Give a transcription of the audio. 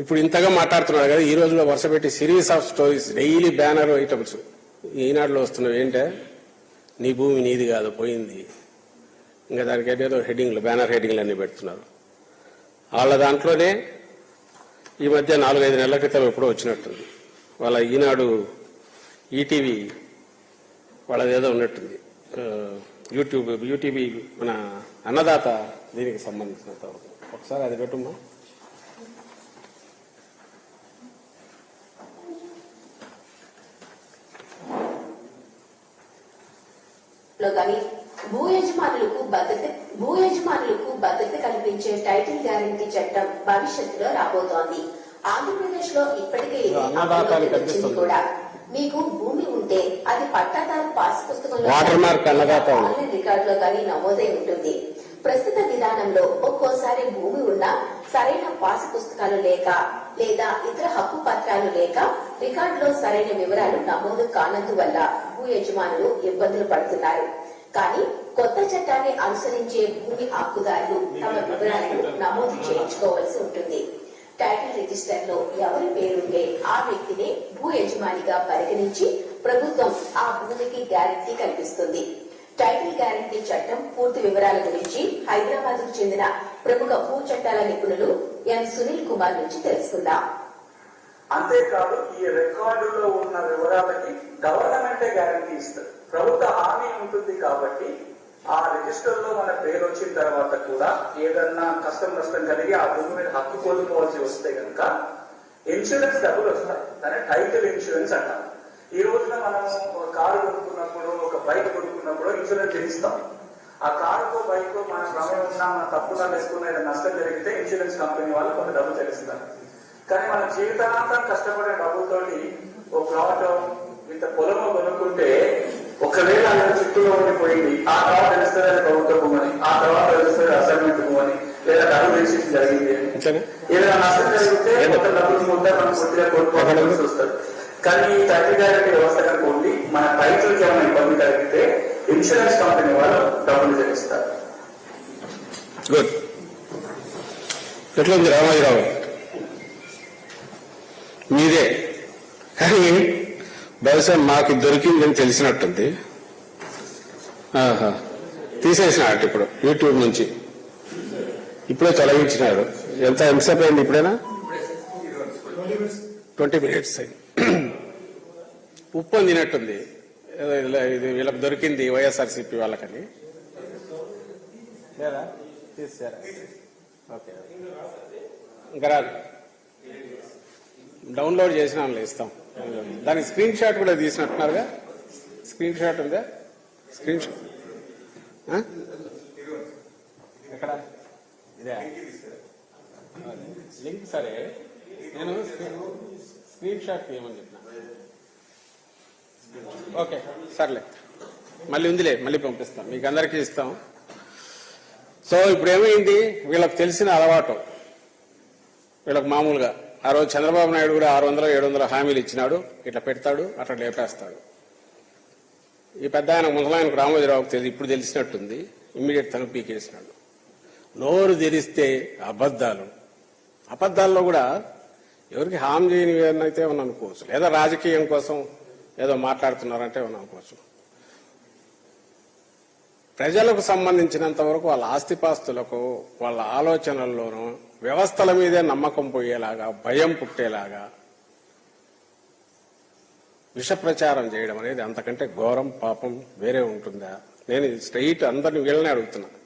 ఇప్పుడు ఇంతగా మాట్లాడుతున్నారు కదా ఈ రోజులో వరుస పెట్టి series of stories daily banner items. ఈనాడులో వస్తున్నవి ఏంటే? నీ భూమి నీది కాదు పోయింది. ఇంకా దానికి ఏదో హెడ్డింగ్లు బ్యానర్ హెడ్డింగ్లు అన్ని పెడుతున్నారు. వాళ్ళ దాంట్లోనే ఈ మధ్య నాలుగైదు నెలల క్రితం ఎప్పుడో వచ్చినట్టుంది. వాళ్ళ ఈనాడు ఈటీవీ వాళ్ళది ఏదో ఉన్నట్టుంది యూట్యూబ్ యూటీవీ మన అన్నదాత దీనికి సంబంధించినంత ఒకసారి అది పెట్టుమ్మా లో కానీ భూ యజమానులకు భద్రత భూ యజమానులకు భద్రత కల్పించే టైటిల్ గ్యారంటీ చట్టం భవిష్యత్తులో రాబోతోంది. ఆంధ్రప్రదేశ్లో ఇప్పటికే ఇది. కూడా. మీకు భూమి ఉంటే అది పట్టాదారు పాస్ పుస్తకంలో రికార్డులో కానీ నమోదై ఉంటుంది. ప్రస్తుత విధానంలో ఒక్కోసారి భూమి ఉన్నా సరైన పాసు పుస్తకాలు లేక లేదా ఇతర హక్కు పత్రాలు లేక రికార్డులో సరైన వివరాలు నమోదు కానందువల్ల భూ యజమానులు ఇబ్బందులు పడుతున్నారు. కానీ కొత్త చట్టాన్ని అనుసరించే భూమి హక్కుదారులు తమ వివరాలను నమోదు చేయించుకోవాల్సి ఉంటుంది. టైటిల్ రిజిస్టర్లో ఎవరి పేరుంటే ఆ వ్యక్తిని భూ యజమానిగా పరిగణించి ప్రభుత్వం ఆ భూమికి గ్యారంటీ కల్పిస్తుంది. టైటిల్ గ్యారంటీ చట్టం పూర్తి వివరాల గురించి హైదరాబాద్కు చెందిన ప్రముఖ భూ చట్టాల నిపుణులు ఎం సునీల్ కుమార్ నుంచి తెలుసుకుందాం. అంతేకాదు ఈ రికార్డులో ఉన్న వివరాలకి గవర్నమెంటే గ్యారంటీ ఇస్తుంది ప్రభుత్వ హామీ ఉంటుంది కాబట్టి ఆ రిజిస్టర్లో మన పేరు వచ్చిన తర్వాత కూడా ఏదన్నా కష్టం నష్టం కలిగి ఆ భూమి మీద హక్కు కోల్పోవాల్సి వస్తే కనుక ఇన్సూరెన్స్ డబ్బులు వస్తాయి. దాని టైటిల్ ఇన్సూరెన్స్ అంటారు. ఈ రోజున మనం ఒక కారు చెల్లిస్తాం ఆ కారుకో బైక్ మన ప్రమేయం ఉన్నా మన తప్పుగా వేసుకున్న నష్టం జరిగితే ఇన్సూరెన్స్ కంపెనీ వాళ్ళు కొంత డబ్బు చెల్లిస్తారు. కానీ మన జీవితాంతం కష్టపడే డబ్బులతోటి ఒక ప్లాట్ ఇంత పొలం కొనుక్కుంటే ఒకవేళ అందులో చుట్టూలో ఉండిపోయింది ఆ తర్వాత తెలుస్తుంది ప్రభుత్వ భూమని ఆ తర్వాత తెలుస్తుంది అసైన్మెంట్ భూమని లేదా డబ్బు రిజిస్ట్రేషన్ జరిగింది అని. ఏదైనా నష్టం జరిగితే కొంత డబ్బులు ముద్ద మనం కొద్దిగా కోల్పోవాల్సి వస్తుంది కానీ ఈ గ్యారెంటీ వ్యవస్థ కనుక ఉండి మన టైటిల్కి ఏమైనా ఇబ్బంది కలిగితే ఇన్సూరెన్స్ కంపెనీ వాళ్ళు డబ్బులు చెల్లిస్తారు. గుడ్ ఎట్లుంది రామాజీరావు మీదే. కానీ బహుశా మాకు దొరికిందని తెలిసినట్టుంది. ఆహా. తీసేసినాడు ఇప్పుడు యూట్యూబ్ నుంచి. ఇప్పుడే తొలగించినాడు ఎంత ఎంతసేపు అయింది ఇప్పుడైనా? ట్వంటీ మినిట్స్ అయింది. ఉప్పు అందినట్టుంది. ఇది వీళ్ళకి దొరికింది వైఎస్ఆర్సీపీ వాళ్ళకని. లేదా? తీసారా ఓకే. ఇంకా రాదు. డౌన్లోడ్ చేసిన ఇస్తాం. దానికి స్క్రీన్ షాట్ కూడా తీసినట్టున్నారుగా? స్క్రీన్ షాట్ ఉందా? స్క్రీన్ షాట్ ఎక్కడ? ఇదే. లింక్ సరే. నేను స్క్రీన్ షాట్ తీయమని చెప్పిన. ఓకే సర్లే. మళ్ళీ ఉందిలే మళ్ళీ పంపిస్తాం. మీకు అందరికీ ఇస్తాం. సో ఇప్పుడు ఏమైంది వీళ్ళకి తెలిసిన అలవాటు. వీళ్ళకి మామూలుగా. ఆ రోజు చంద్రబాబు నాయుడు కూడా ఆరు వందల ఏడు వందల హామీలు ఇచ్చినాడు. ఇట్లా పెడతాడు అట్లా లేపేస్తాడు. ఈ పెద్ద ఆయన ముసలాయనకు రామోజీరావుకు తెలిసి ఇప్పుడు తెలిసినట్టుంది. ఇమ్మీడియట్ తను పీకేసినాడు. నోరు తెరిస్తే అబద్ధాలు. అబద్ధాల్లో కూడా ఎవరికి హామ్ చేయని అయితే ఏమన్నా అనుకోవచ్చు. లేదా రాజకీయం కోసం ఏదో మాట్లాడుతున్నారంటే మనం అనుకోవచ్చు ప్రజలకు సంబంధించినంత వరకు వాళ్ళ ఆస్తిపాస్తులకు వాళ్ళ ఆలోచనల్లోనూ వ్యవస్థల మీదే నమ్మకం పోయేలాగా భయం పుట్టేలాగా విషప్రచారం చేయడం అనేది అంతకంటే ఘోరం పాపం వేరే ఉంటుందా? నేను స్ట్రైట్ అందరిని వీళ్ళనే అడుగుతున్నాను